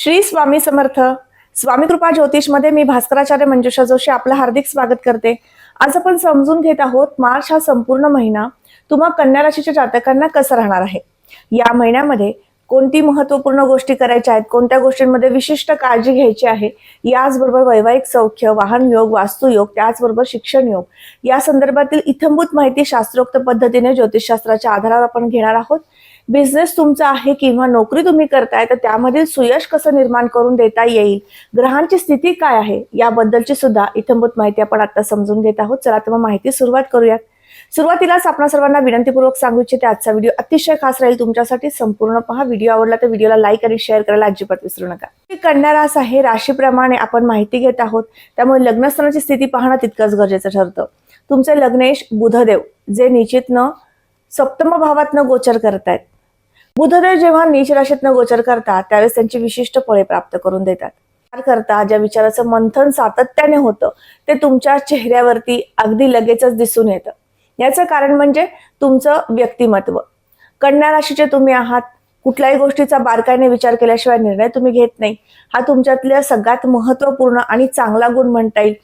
श्री स्वामी समर्थ. स्वामी कृपा ज्योतिषमध्ये मी भास्कराचार्य मंजुषा जोशी आपलं हार्दिक स्वागत करते. आज आपण समजून घेत आहोत मार्च हा संपूर्ण महिना तुम्हा कन्या राशीच्या जातकांना कसा राहणार आहे? या महिन्यामध्ये कोणती महत्त्वपूर्ण गोष्टी करायच्या आहेत? कोणत्या गोष्टींमध्ये विशिष्ट काळजी घ्यायची आहे? याचबरोबर वैवाहिक सौख्य वाहन योग वास्तुयोग त्याचबरोबर शिक्षण योग. या संदर्भातील इथंभूत माहिती शास्त्रोक्त पद्धतीने ज्योतिषशास्त्राच्या आधारावर आपण घेणार आहोत. बिझनेस तुमचा आहे किंवा नोकरी तुम्ही करताय तर त्यामधील सुयश कसं निर्माण करून देता येईल? ग्रहांची स्थिती काय आहे? याबद्दलची सुद्धा इथंभूत माहिती आपण आता समजून घेत आहोत. चला तर मग माहिती सुरुवात करूयात. सुरुवातीलाच आपण सर्वांना विनंतीपूर्वक सांगू इच्छिते आजचा व्हिडिओ अतिशय खास राहील तुमच्यासाठी. संपूर्ण पहा. व्हिडिओ आवडला तर व्हिडिओला लाईक आणि शेअर करायला अजिबात विसरू नका. कन्या रास आहे. राशीप्रमाणे आपण माहिती घेत आहोत. त्यामुळे लग्नस्थानाची स्थिती पाहणं तितकंच गरजेचं ठरतं. तुमचे लग्नेश बुधदेव जे निश्चितनं सप्तम भावातनं गोचर करतायत. बुधदेव जेव्हा नीच राशीतनं गोचर करतात त्यावेळेस त्यांची विशिष्ट फळे प्राप्त करून देतात. करता ज्या विचाराचं मंथन सातत्याने होतं ते तुमच्या चेहऱ्यावरती अगदी लगेचच दिसून येतं. याचं कारण म्हणजे तुमचं व्यक्तिमत्व. कन्या राशीचे तुम्ही आहात. कुठल्याही गोष्टीचा बारकाईने विचार केल्याशिवाय निर्णय तुम्ही घेत नाही. हा तुमच्यातल्या सगळ्यात महत्त्वपूर्ण आणि चांगला गुण म्हणता येईल.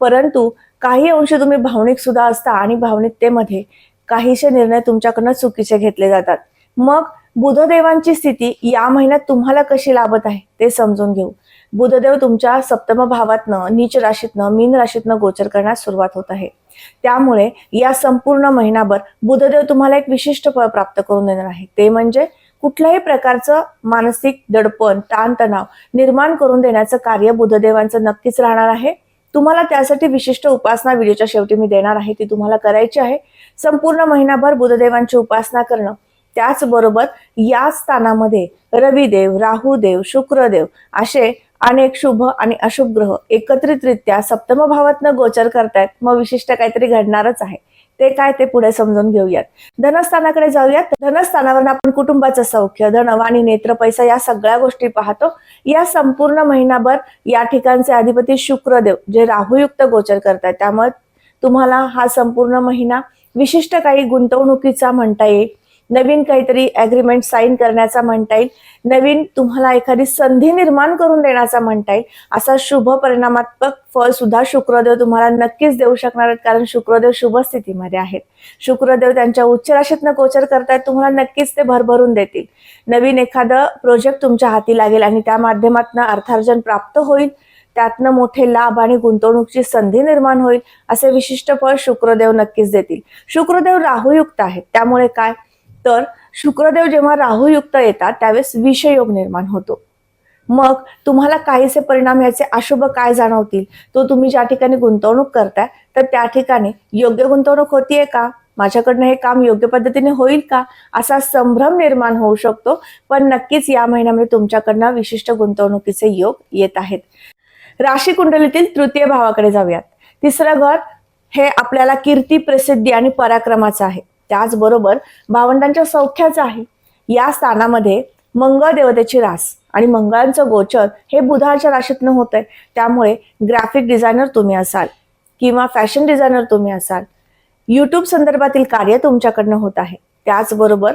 परंतु काही अंशी तुम्ही भावनिक सुद्धा असता आणि भावनिकतेमध्ये काहीसे निर्णय तुमच्याकडनं चुकीचे घेतले जातात. मग बुधदेवांची स्थिती या महिन्यात तुम्हाला कशी लाभत आहे ते समजून घेऊ. बुधदेव तुमच्या सप्तम भावातनं नीच राशीतनं मीन राशीतनं गोचर करण्यास सुरुवात होत आहे. त्यामुळे या संपूर्ण महिनाभर बुधदेव तुम्हाला एक विशिष्ट फळ प्राप्त करून देणार आहे. ते म्हणजे कुठल्याही प्रकारचं मानसिक दडपण ताणतणाव निर्माण करून देण्याचं कार्य बुधदेवांचं नक्कीच राहणार आहे. तुम्हाला त्यासाठी विशिष्ट उपासना व्हिडिओच्या शेवटी मी देणार आहे ती तुम्हाला करायची आहे. संपूर्ण महिनाभर बुधदेवांची उपासना करणं त्याचबरोबर या स्थानामध्ये रविदेव राहुदेव शुक्रदेव असे अनेक शुभ आणि अशुभ ग्रह एकत्रितरित्या सप्तम भावातनं गोचर करतायत. मग विशिष्ट काहीतरी घडणारच आहे. ते काय ते पुढे समजून घेऊयात. धनस्थानाकडे जाऊयात. धनस्थानावर आपण कुटुंबाचं सौख्य धनवाणी नेत्र पैसा या सगळ्या गोष्टी पाहतो. या संपूर्ण महिनाभर या ठिकाणचे अधिपती शुक्रदेव जे राहुयुक्त गोचर करतायत. त्यामुळे तुम्हाला हा संपूर्ण महिना विशिष्ट काही गुंतवणुकीचा म्हणता येईल. नवीन काहीतरी अग्रीमेंट साईन करण्याचा म्हणता येईल. नवीन तुम्हाला एखादी संधी निर्माण करून देण्याचा म्हणता येईल. असा शुभ परिणामात्मक फळ सुद्धा शुक्रदेव तुम्हाला नक्कीच देऊ शकणार आहेत. कारण शुक्रदेव शुभ स्थितीमध्ये आहेत. शुक्रदेव त्यांच्या उच्च राशीतनं गोचर करतायत. तुम्हाला नक्कीच ते भरभरून देतील. नवीन एखादं प्रोजेक्ट तुमच्या हाती लागेल आणि त्या माध्यमातून अर्थार्जन प्राप्त होईल. त्यातनं मोठे लाभ आणि गुंतवणूकची संधी निर्माण होईल. असे विशिष्ट फळ शुक्रदेव नक्कीच देतील. शुक्रदेव राहुयुक्त आहेत. त्यामुळे काय? तर शुक्रदेव जेव्हा राहुयुक्त येतात त्यावेळेस विषयोग निर्माण होतो. मग तुम्हाला काहीसे परिणाम याचे अशुभ काय जाणवतील? तो तुम्ही ज्या ठिकाणी गुंतवणूक करताय तर त्या ठिकाणी योग्य गुंतवणूक होतीये का? माझ्याकडनं हे काम योग्य पद्धतीने होईल का? असा संभ्रम निर्माण होऊ शकतो पण नक्कीच या महिन्यामध्ये तुमच्याकडनं विशिष्ट गुंतवणुकीचे योग येत आहेत. राशी कुंडलीतील तृतीय भावाकडे जाऊयात. तिसरं घर हे आपल्याला कीर्ती प्रसिद्धी आणि पराक्रमाचं आहे. त्याचबरोबर भावंडांच्या सौख्याचं आहे. या स्थानामध्ये मंगळ देवतेची रास आणि मंगळांचं गोचर हे बुधाच्या राशीतनं होत आहे त्यामुळे ग्राफिक डिझायनर तुम्ही असाल किंवा फॅशन डिझायनर तुम्ही असाल यूट्यूब संदर्भातील कार्य तुमच्याकडनं होत आहे. त्याचबरोबर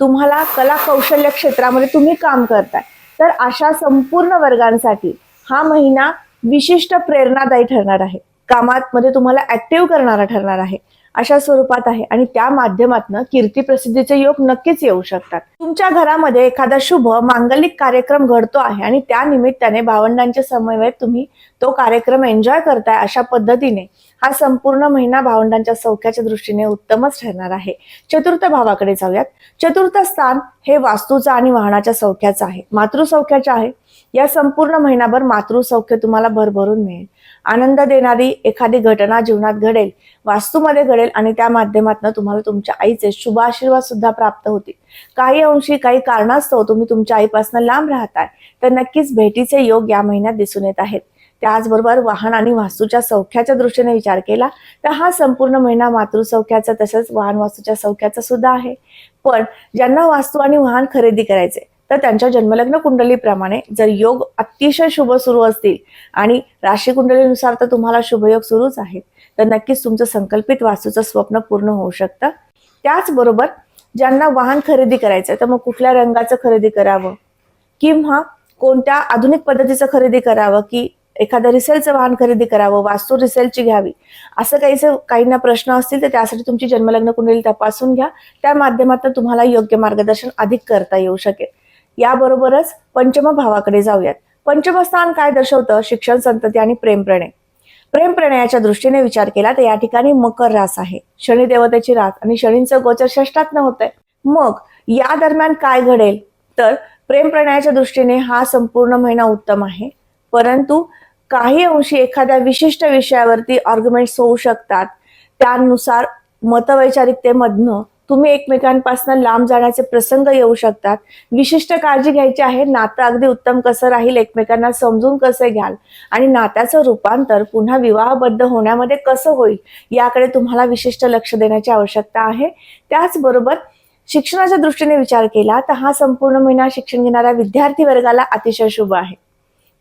तुम्हाला कला कौशल्य क्षेत्रामध्ये तुम्ही काम करताय. तर अशा संपूर्ण वर्गांसाठी हा महिना विशिष्ट प्रेरणादायी ठरणार आहे. कामात मध्ये तुम्हाला ऍक्टिव्ह करणारा ठरणार आहे. अशा स्वरूपात आहे. आणि त्या माध्यमातून कीर्ती प्रसिद्धीचे योग नक्कीच येऊ शकतात. तुमच्या घरामध्ये एखादा शुभ मांगलिक कार्यक्रम घडतो आहे आणि त्या निमित्ताने भावंडांच्या समन्वयात तुम्ही तो कार्यक्रम एन्जॉय करताय अशा पद्धतीने हा संपूर्ण महिना भावंडांच्या सौख्याच्या दृष्टीने उत्तमच ठरणार आहे. चतुर्थ भावाकडे जाऊयात. चतुर्थ स्थान हे वास्तूचं आणि वाहनाच्या सौख्याचं आहे. मातृसौख्याचं आहे. या संपूर्ण महिनाभर मातृसौख्य तुम्हाला भरभरून मिळेल. आनंद देणारी एखादी घटना जीवनात घडेल वास्तूमध्ये घडेल आणि त्या माध्यमातून तुम्हाला तुमच्या आईचे शुभ आशीर्वाद सुद्धा प्राप्त होतील. काही अंशी काही कारणास्तव तुम्ही तुमच्या आईपासून लांब राहताय तर नक्कीच भेटीचे योग या महिन्यात दिसून येत आहेत. त्याचबरोबर वाहन आणि वास्तूच्या सौख्याच्या दृष्टीने विचार केला तर हा संपूर्ण महिना मातृसौख्याचा तसंच वाहन वास्तूच्या सौख्याचा सुद्धा आहे. पण ज्यांना वास्तू आणि वाहन खरेदी करायचे तर त्यांच्या जन्मलग्न कुंडलीप्रमाणे जर योग अतिशय शुभ सुरू असतील आणि राशी कुंडलीनुसार तर तुम्हाला शुभयोग सुरूच आहेत तर नक्कीच तुमचं संकल्पित वास्तूचं स्वप्न पूर्ण होऊ शकतं. त्याचबरोबर ज्यांना वाहन खरेदी करायचं तर मग कुठल्या रंगाचं खरेदी करावं? किंवा कोणत्या आधुनिक पद्धतीचं खरेदी करावं की एखादं रिसेलचं वाहन खरेदी करावं वास्तू रिसेलची घ्यावी? असं काहीचं काहींना प्रश्न असतील तर त्यासाठी तुमची जन्मलग्न कुंडली तपासून घ्या. त्या माध्यमातून तुम्हाला योग्य मार्गदर्शन अधिक करता येऊ शकेल. याबरोबरच पंचम भावाकडे जाऊयात. पंचमस्थान काय दर्शवतं? शिक्षण संतती आणि प्रेम प्रणय. प्रेम प्रणयाच्या दृष्टीने विचार केला तर या ठिकाणी मकर रास आहे. शनी देवतेची रास आणि शनीचं गोचर षष्टात होत मग या दरम्यान काय घडेल? तर प्रेम प्रणयाच्या दृष्टीने हा संपूर्ण महिना उत्तम आहे. परंतु काही अंशी एखाद्या विशिष्ट विषयावरती आर्ग्युमेंट्स होऊ शकतात. त्यानुसार मतवैचारिकतेमधनं तुम्ही एकमेकांपासून लांब जाण्याचे प्रसंग येऊ शकतात. विशिष्ट काळजी घ्यायची आहे नातं अगदी उत्तम कसं राहील एकमेकांना समजून कसे घ्याल आणि नात्याचं रूपांतर पुन्हा विवाहबद्ध होण्यामध्ये कसं होईल याकडे तुम्हाला विशिष्ट लक्ष देण्याची आवश्यकता आहे. त्याचबरोबर शिक्षणाच्या दृष्टीने विचार केला तर हा संपूर्ण महिना शिक्षण घेणाऱ्या विद्यार्थी वर्गाला अतिशय शुभ आहे.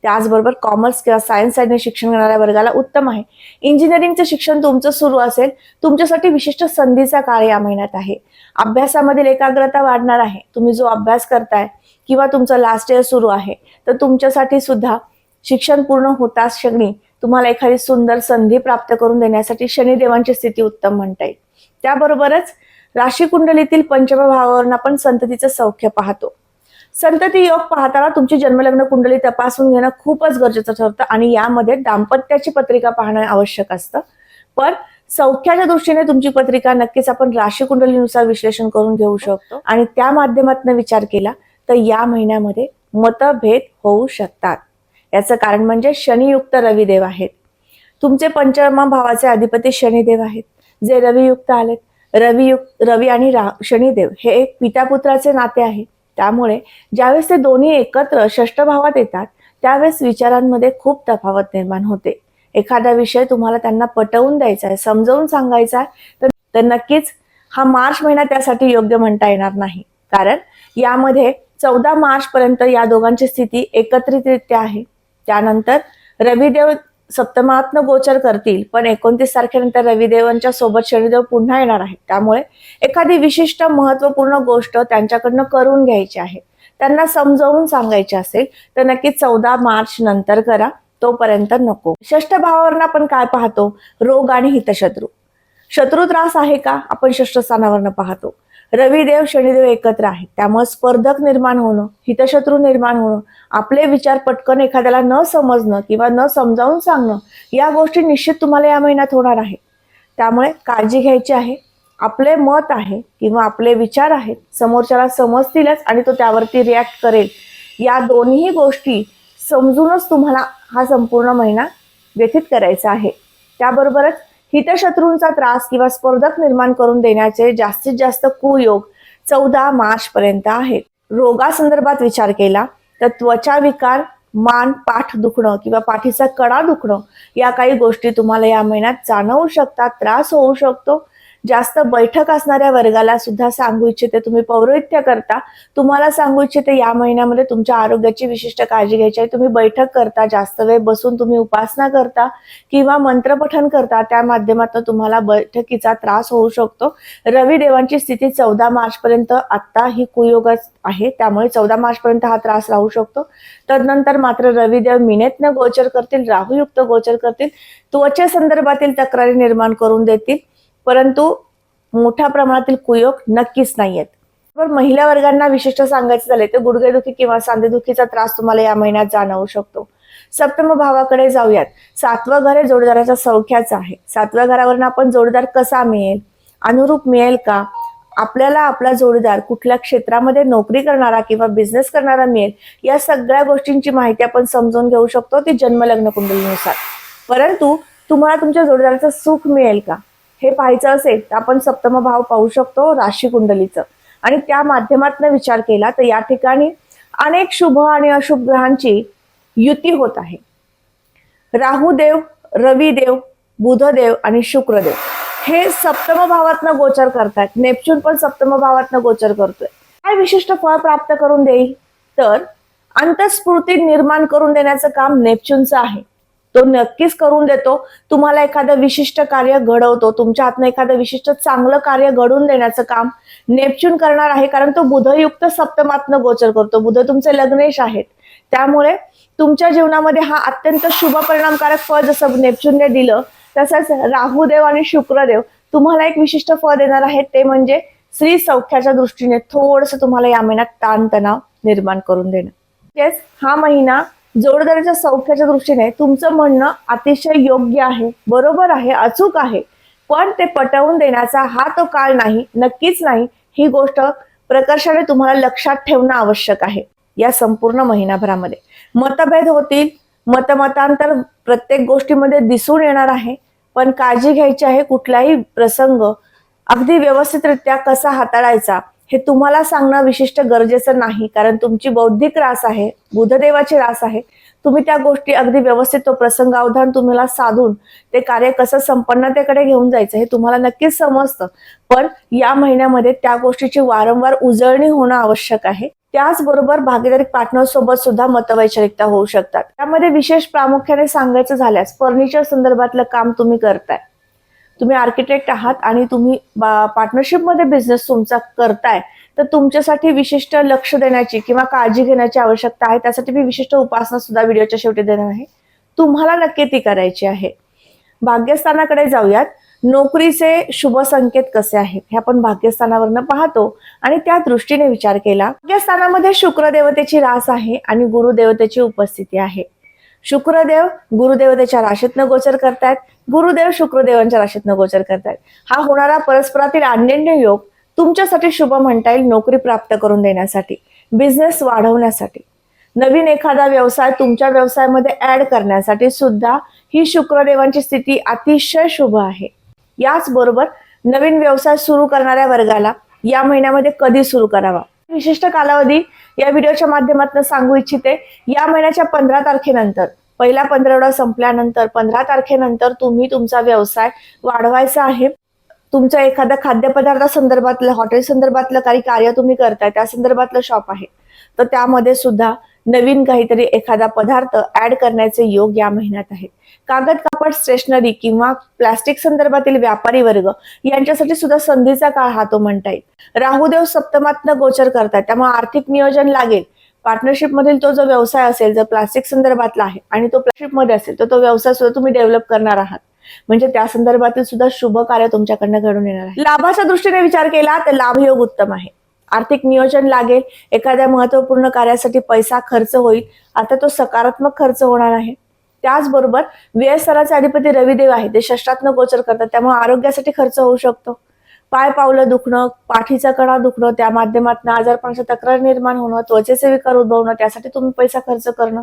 त्याचबरोबर कॉमर्स किंवा सायन्स साईडने शिक्षण घेणाऱ्या वर्गाला उत्तम आहे. इंजिनिअरिंगचं शिक्षण तुमचं सुरू असेल तुमच्यासाठी विशिष्ट संधीचा काळ या महिन्यात आहे. अभ्यासामधील एकाग्रता वाढणार आहे. तुम्ही जो अभ्यास करताय किंवा तुमचं लास्ट इयर सुरू आहे तर तुमच्यासाठी सुद्धा शिक्षण पूर्ण होताच क्षणी तुम्हाला एखादी सुंदर संधी प्राप्त करून देण्यासाठी शनिदेवांची स्थिती उत्तम म्हणता येईल. त्याबरोबरच राशी कुंडलीतील पंचम भावावरून आपण संततीचं सौख्य पाहतो. संतती योग पाहताना तुमची जन्मलग्न कुंडली तपासून घेणं खूपच गरजेचं ठरतं आणि यामध्ये दाम्पत्याची पत्रिका पाहणं आवश्यक असतं. पण सौख्याच्या दृष्टीने तुमची पत्रिका नक्कीच आपण राशी कुंडलीनुसार विश्लेषण करून घेऊ शकतो. आणि त्या माध्यमातून विचार केला तर या महिन्यामध्ये मतभेद होऊ शकतात. याचं कारण म्हणजे शनियुक्त रविदेव आहेत. तुमचे पंचमा भावाचे अधिपती शनिदेव आहेत. जे रवियुक्त आलेत. रवियुक्त रवी आणि रा शनिदेव हे एक पितापुत्राचे नाते आहे. त्यामुळे ज्यावेळेस ते दोन्ही एकत्र षष्ठ भावात येतात त्यावेळेस विचारांमध्ये खूप तफावत निर्माण होते. एखादा विषय तुम्हाला त्यांना पटवून द्यायचा आहे समजावून सांगायचा आहे तर- तर नक्कीच हा मार्च महिना त्यासाठी योग्य म्हणता येणार नाही. कारण यामध्ये चौदा मार्च पर्यंत या दोघांची स्थिती एकत्रितरित्या आहे. त्यानंतर रविदेव सप्तमात्न गोचर करतील पण एकोणतीस तारखेनंतर रविदेवांच्या सोबत शनिदेव पुन्हा येणार आहे त्यामुळे एखादी विशिष्ट महत्त्वपूर्ण गोष्ट त्यांच्याकडनं करून घ्यायची आहे. त्यांना समजावून सांगायची असेल तर नक्की चौदा मार्च नंतर करा तोपर्यंत नको. षष्ठ भावावरनं आपण काय पाहतो? रोग आणि हितशत्रू. शत्रू त्रास आहे का? आपण षष्ठ स्थानावरनं पाहतो. रविदेव शनिदेव एकत्र आहेत. त्यामुळे स्पर्धक निर्माण होणं हितशत्रू निर्माण होणं आपले विचार पटकन एखाद्याला न समजणं किंवा न समजावून सांगणं या गोष्टी निश्चित तुम्हाला या महिन्यात होणार आहे त्यामुळे काळजी घ्यायची आहे. आपले मत आहे किंवा आपले विचार आहेत समोरच्याला समजतीलच आणि तो त्यावरती रिॲक्ट करेल. या दोन्ही गोष्टी समजूनच तुम्हाला हा संपूर्ण महिना व्यथित करायचा आहे. त्याबरोबरच हितशत्रूंचा त्रास किंवा स्पर्धक निर्माण करून देण्याचे जास्तीत जास्त कुयोग चौदा मार्च पर्यंत आहेत. रोगासंदर्भात विचार केला तर त्वचा विकार मान पाठ दुखणं किंवा पाठीचा कडा दुखणं या काही गोष्टी तुम्हाला या महिन्यात जाणवू शकतात त्रास होऊ शकतो. जास्त बैठक असणाऱ्या वर्गाला सुद्धा सांगू इच्छिते. तुम्ही पौरोहित्य करता. तुम्हाला सांगू इच्छिते या महिन्यामध्ये तुमच्या आरोग्याची विशिष्ट काळजी घ्यायची आहे. तुम्ही बैठक करता जास्त वेळ बसून तुम्ही उपासना करता किंवा मंत्रपठन करता त्या माध्यमातून तुम्हाला बैठकीचा त्रास होऊ शकतो. रविदेवांची स्थिती चौदा मार्च पर्यंत आता ही कुयोगच आहे. त्यामुळे चौदा मार्च पर्यंत हा त्रास राहू शकतो. तदनंतर मात्र रविदेव मिनेतनं गोचर करतील राहुयुक्त गोचर करतील त्वचे संदर्भातील तक्रारी निर्माण करून देतील. परंतु मोठ्या प्रमाणातील कुयोग नक्कीच नाहीयेत. पण महिला वर्गांना विशिष्ट सांगायचं झाले तर गुडघेदुखी किंवा सांधेदुखीचा त्रास तुम्हाला या महिन्यात जाणवू शकतो. सप्तम भावाकडे जाऊयात. सातवं घर हे जोडदाराच्या सौख्याचं आहे. सातव्या घरावरून आपण जोडदार कसा मिळेल? अनुरूप मिळेल का? आपल्याला आपला जोडीदार कुठल्या क्षेत्रामध्ये नोकरी करणारा किंवा बिझनेस करणारा मिळेल? या सगळ्या गोष्टींची माहिती आपण समजून घेऊ शकतो. ती जन्मलग्न कुंडलीनुसार. परंतु तुम्हाला तुमच्या जोडीदाराचं सुख मिळेल का? हे पाहायचं असेल तर आपण सप्तम भाव पाहू शकतो राशी कुंडलीचं आणि त्या माध्यमातून विचार केला तर या ठिकाणी अनेक शुभ आणि अशुभ ग्रहांची युती होत आहे. राहुदेव रविदेव बुधदेव आणि शुक्रदेव हे सप्तम भावातनं गोचर करतायत. नेपच्यून पण सप्तम भावातनं गोचर करतोय. काय विशिष्ट फळ प्राप्त करून देईल? तर अंतस्फूर्ती निर्माण करून देण्याचं काम नेपच्यूनचं आहे. तो नक्कीच करून देतो. तुम्हाला एखादं विशिष्ट कार्य घडवतो तुमच्या हातनं एखादं विशिष्ट चांगलं कार्य घडवून देण्याचं काम नेपच्यून करणार आहे कारण तो बुधयुक्त सप्तमातनं गोचर करतो. बुध तुमचे लग्नेश आहेत. त्यामुळे तुमच्या जीवनामध्ये हा अत्यंत शुभ परिणामकारक फळ जसं नेपच्यूनने दिलं तसंच राहुदेव आणि शुक्रदेव तुम्हाला एक विशिष्ट फळ देणार आहेत. ते म्हणजे स्त्री सौख्याच्या दृष्टीने थोडस तुम्हाला या महिन्यात ताणतणाव निर्माण करून देणं. येस हा महिना जोडदाराच्या सौख्याच्या दृष्टीने तुमचं म्हणणं अतिशय योग्य आहे बरोबर आहे अचूक आहे. पण ते पटवून देण्याचा हा तो काळ नाही नक्कीच नाही. ही गोष्ट प्रकर्षाने तुम्हाला लक्षात ठेवणं आवश्यक आहे या संपूर्ण महिनाभरामध्ये. मतभेद होतील मतमतांतर प्रत्येक गोष्टीमध्ये दिसून येणार आहे पण काळजी घ्यायची आहे कुठलाही प्रसंग. अगदी व्यवस्थितरित्या कसा हाताळायचा हे तुम्हाला सांगणं विशिष्ट गरजेचं नाही कारण तुमची बौद्धिक रास आहे बुधदेवाची रास आहे. तुम्ही त्या गोष्टी अगदी व्यवस्थित तो प्रसंग अवधान तुम्हाला साधून ते कार्य कसं संपन्नतेकडे घेऊन जायचं हे तुम्हाला नक्कीच समजतं. पण या महिन्यामध्ये त्या गोष्टीची वारंवार उजळणी होणं आवश्यक आहे. त्याचबरोबर भागीदारी पार्टनर सोबत सुद्धा मतवैचारिकता होऊ शकतात. त्यामध्ये विशेष प्रामुख्याने सांगायचं झाल्यास फर्निचर संदर्भातलं काम तुम्ही करताय. तुम्ही आर्किटेक्ट आहात आणि तुम्ही पार्टनरशिपमध्ये बिझनेस तुमचा करताय तर तुमच्यासाठी विशिष्ट लक्ष देण्याची किंवा काळजी घेण्याची आवश्यकता आहे. त्यासाठी मी विशिष्ट उपासना सुद्धा व्हिडिओच्या शेवटी देणार आहे. तुम्हाला नक्की ती करायची आहे. भाग्यस्थानाकडे जाऊयात. नोकरीचे शुभ संकेत कसे आहेत? हे आपण भाग्यस्थानावरनं पाहतो आणि त्या दृष्टीने विचार केला. भाग्यस्थानामध्ये शुक्र देवतेची रास आहे आणि गुरुदेवतेची उपस्थिती आहे. शुक्रदेव गुरुदेव त्याच्या राशीतनं गोचर करतायत. गुरुदेव शुक्रदेवांच्या राशीतनं गोचर करतायत. हा होणारा परस्परातील अन्यन्य योग तुमच्यासाठी शुभ म्हणता येईल नोकरी प्राप्त करून देण्यासाठी बिझनेस वाढवण्यासाठी. नवीन एखादा व्यवसाय तुमच्या व्यवसायामध्ये ऍड करण्यासाठी सुद्धा ही शुक्रदेवांची स्थिती अतिशय शुभ आहे. याचबरोबर नवीन व्यवसाय सुरू करणाऱ्या वर्गाला या महिन्यामध्ये कधी सुरू करावा? विशिष्ट कालावधी या व्हिडिओच्या माध्यमातून सांगू इच्छिते. या महिन्याच्या पंधरा तारखेनंतर पहिला पंधरवडा संपल्यानंतर पंधरा तारखेनंतर तुम्ही तुमचा व्यवसाय वाढवायचा आहे. तुमचं एखाद्या खाद्यपदार्थासंदर्भातलं हॉटेल संदर्भातलं काही कार्य तुम्ही करताय त्या संदर्भातलं शॉप आहे. तर त्यामध्ये सुद्धा नवीन काहीतरी एखादा पदार्थ ऍड करण्याचे योग या महिन्यात आहेत. कागद कापड स्टेशनरी किंवा प्लास्टिक संदर्भातील व्यापारी वर्ग यांच्यासाठी सुद्धा संधीचा काळ हा तो म्हणता येईल. राहुदेव सप्तमातनं गोचर करतात. त्यामुळे आर्थिक नियोजन लागेल. पार्टनरशिप मधील तो जो व्यवसाय असेल जर प्लास्टिक संदर्भातला आहे आणि तो प्लास्टिकमध्ये असेल तर तो व्यवसाय सुद्धा तुम्ही डेव्हलप करणार आहात. म्हणजे त्या संदर्भातील सुद्धा शुभ कार्य तुमच्याकडनं घडून येणार आहे. लाभाच्या दृष्टीने विचार केला तर लाभयोग उत्तम आहे. आर्थिक नियोजन लागेल एखाद्या महत्त्वपूर्ण कार्यासाठी पैसा खर्च होईल आता तो सकारात्मक खर्च होणार आहे. त्याचबरोबर व्ययस्तराचे अधिपती रविदेव आहे ते षष्टात्न गोचर करतात त्यामुळे आरोग्यासाठी खर्च होऊ शकतो. पाय पावलं दुखणं पाठीचा कणा दुखणं त्या माध्यमातून आजारपणाचा तक्रार निर्माण होणं त्वचेचे विकार उद्भवणं त्यासाठी तुम्ही पैसा खर्च करणं.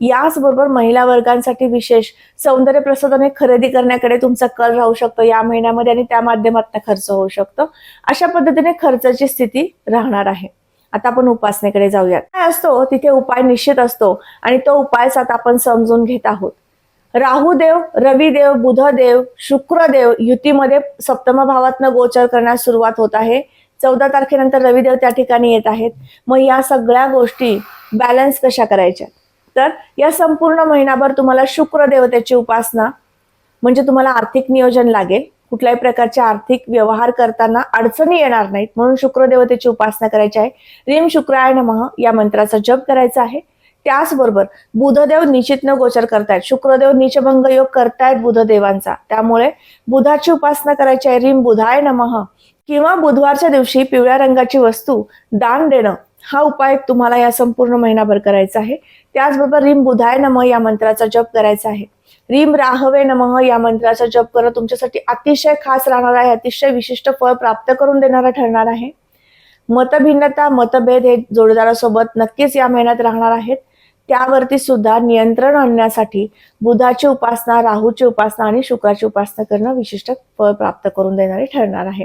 याचबरोबर महिला वर्गांसाठी विशेष सौंदर्य प्रसाधने खरेदी करण्याकडे तुमचा कल राहू शकतो या महिन्यामध्ये आणि त्या माध्यमातून खर्च होऊ शकतो. अशा पद्धतीने खर्चाची स्थिती राहणार आहे. आता आपण उपासनेकडे जाऊयात. काय असतो? तिथे उपाय निश्चित असतो आणि तो उपायच आता आपण समजून घेत आहोत. राहुदेव रविदेव बुधदेव शुक्रदेव युतीमध्ये सप्तम भावातनं गोचर करण्यास सुरुवात होत आहे. चौदा तारखेनंतर रविदेव त्या ठिकाणी येत आहेत. मग या सगळ्या गोष्टी बॅलन्स कशा करायच्या? तर या संपूर्ण महिनाभर तुम्हाला शुक्र देवतेची उपासना म्हणजे तुम्हाला आर्थिक नियोजन लागेल. कुठल्याही प्रकारचे आर्थिक व्यवहार करताना अडचणी येणार नाहीत म्हणून शुक्रदेवतेची उपासना करायची आहे. रीम शुक्राय नमः या मंत्राचा जप करायचा आहे. त्याचबरोबर बुधदेव निश्चित न गोचर करतायत. शुक्रदेव निचभंग योग करतायत बुधदेवांचा. त्यामुळे बुधाची उपासना करायची आहे. रीम बुधाय नमः. किंवा बुधवारच्या दिवशी पिवळ्या रंगाची वस्तू दान देणं. हा उपाय तुम्हाला या संपूर्ण महिनाभर करायचा आहे. त्याचबरोबर रिम बुधाय नम या मंत्राचा जप करायचा आहे. रिम राहवे नमः या मंत्राचा जप करणं तुमच्यासाठी अतिशय खास राहणार आहे. अतिशय विशिष्ट फळ प्राप्त करून देणारा ठरणार आहे. मतभिन्नता मतभेद हे जोडदारासोबत नक्कीच या महिन्यात राहणार आहेत. त्यावरती सुद्धा नियंत्रण आणण्यासाठी बुधाची उपासना राहूची उपासना आणि शुक्राची उपासना करणं विशिष्ट फळ प्राप्त करून देणारे ठरणार आहे.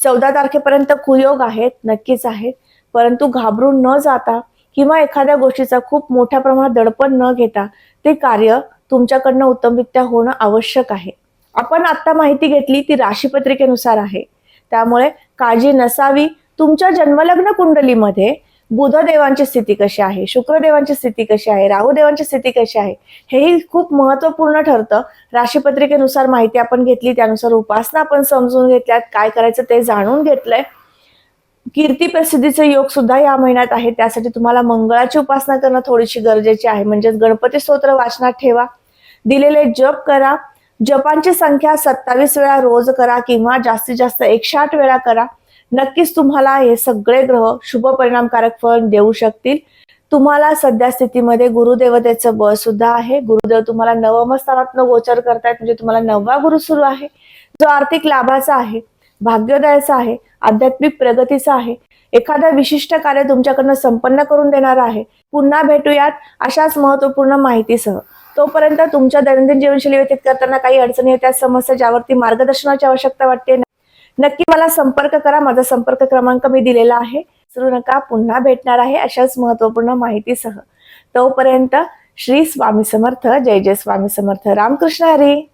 चौदा तारखेपर्यंत कुयोग आहेत नक्कीच आहेत. परंतु घाबरून न जाता किंवा एखाद्या गोष्टीचा खूप मोठ्या प्रमाणात दडपण न घेता ते कार्य तुमच्याकडनं उत्तमरित्या होणं आवश्यक आहे. आपण आता माहिती घेतली ती राशीपत्रिकेनुसार आहे. त्यामुळे काळजी नसावी. तुमच्या जन्मलग्न कुंडलीमध्ये बुधदेवांची स्थिती कशी आहे? शुक्रदेवांची स्थिती कशी आहे? राहुदेवांची स्थिती कशी आहे? हेही खूप महत्त्वपूर्ण ठरतं. राशीपत्रिकेनुसार माहिती आपण घेतली त्यानुसार उपासना आपण समजून घेतल्यात काय करायचं ते जाणून घेतलंय. कीर्ती प्रसिद्धीचे योग सुद्धा या महिन्यात आहे. त्यासाठी तुम्हाला मंगळाची उपासना करणं थोडीशी गरजेची आहे. म्हणजेच गणपती स्तोत्र वाचनात ठेवा. दिलेले जप करा. जपांची संख्या सत्तावीस वेळा रोज करा किंवा जास्तीत जास्त एकशे आठ वेळा करा. नक्कीच तुम्हाला हे सगळे ग्रह शुभ परिणामकारक फळ देऊ शकतील. तुम्हाला सध्या स्थितीमध्ये गुरुदेवतेचं बळ सुद्धा आहे. गुरुदेव तुम्हाला नवम स्थानात गोचर करतायत. म्हणजे तुम्हाला नववा गुरु सुरू आहे. जो आर्थिक लाभाचा आहे. भाग्योदयाचा आहे आध्यात्मिक प्रगतीचा आहे. एखादं विशिष्ट कार्य तुमच्याकडनं संपन्न करून देणार आहे. पुन्हा भेटूयात अशाच महत्त्वपूर्ण माहितीसह. तोपर्यंत तुमच्या दैनंदिन जीवनशैली व्यतीत करताना काही अडचणी येतात समस्या ज्यावरती मार्गदर्शनाची आवश्यकता वाटते नक्की मला संपर्क करा. माझा संपर्क क्रमांक मी दिलेला आहे. विसरू नका. पुन्हा भेटणार आहे अशाच महत्त्वपूर्ण माहितीसह. तोपर्यंत श्री स्वामी समर्थ. जय जय स्वामी समर्थ. रामकृष्ण हरी.